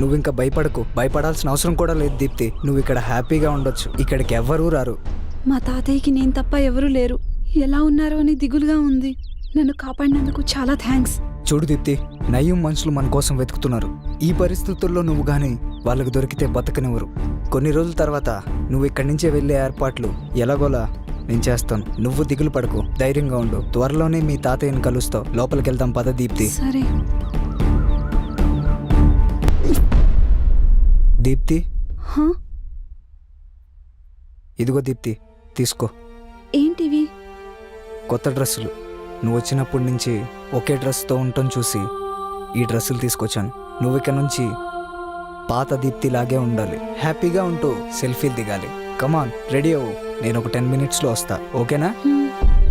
నువ్వు ఇంకా భయపడకు. భయపడాల్సిన అవసరం కూడా లేదు దీప్తి. నువ్వు ఇక్కడ హ్యాపీగా ఉండొచ్చు. ఇక్కడికి ఎవ్వరూ రారు. మా తాతయ్యకి నేను తప్ప ఎవరూ లేరు. ఎలా ఉన్నారో అని దిగులుగా ఉంది. నన్ను కాపాడినందుకు చాలా థ్యాంక్స్. చూడు దీప్తి నయ్యం మనుషులు మన కోసం వెతుకుతున్నారు. ఈ పరిస్థితుల్లో నువ్వు గాని వాళ్ళకి దొరికితే బతకనివ్వరు. కొన్ని రోజుల తర్వాత నువ్వు ఇక్కడి నుంచే వెళ్ళే ఏర్పాట్లు ఎలాగోలా నేను చేస్తాను. నువ్వు దిగులు పడకు. ధైర్యంగా ఉండు. త్వరలోనే మీ తాతయ్యని కలుస్తావు. లోపలికి వెళ్దాం పద దీప్తి. సరే. దీప్తి? హా? ఇదిగో దీప్తి తీసుకో. ఏంటివి? కొత్త డ్రెస్సులు. నువ్వు వచ్చినప్పటి నుంచి ఒకే డ్రెస్తో ఉండటం చూసి ఈ డ్రెస్సులు తీసుకొచ్చాను. నువ్వు ఇక్కడ నుంచి పాత దీప్తి లాగే ఉండాలి. హ్యాపీగా ఉంటూ సెల్ఫీలు దిగాలి. కమాన్ రెడీ అవ్వు. నేను ఒక టెన్ మినిట్స్లో వస్తా. ఓకేనా? హ్మ్.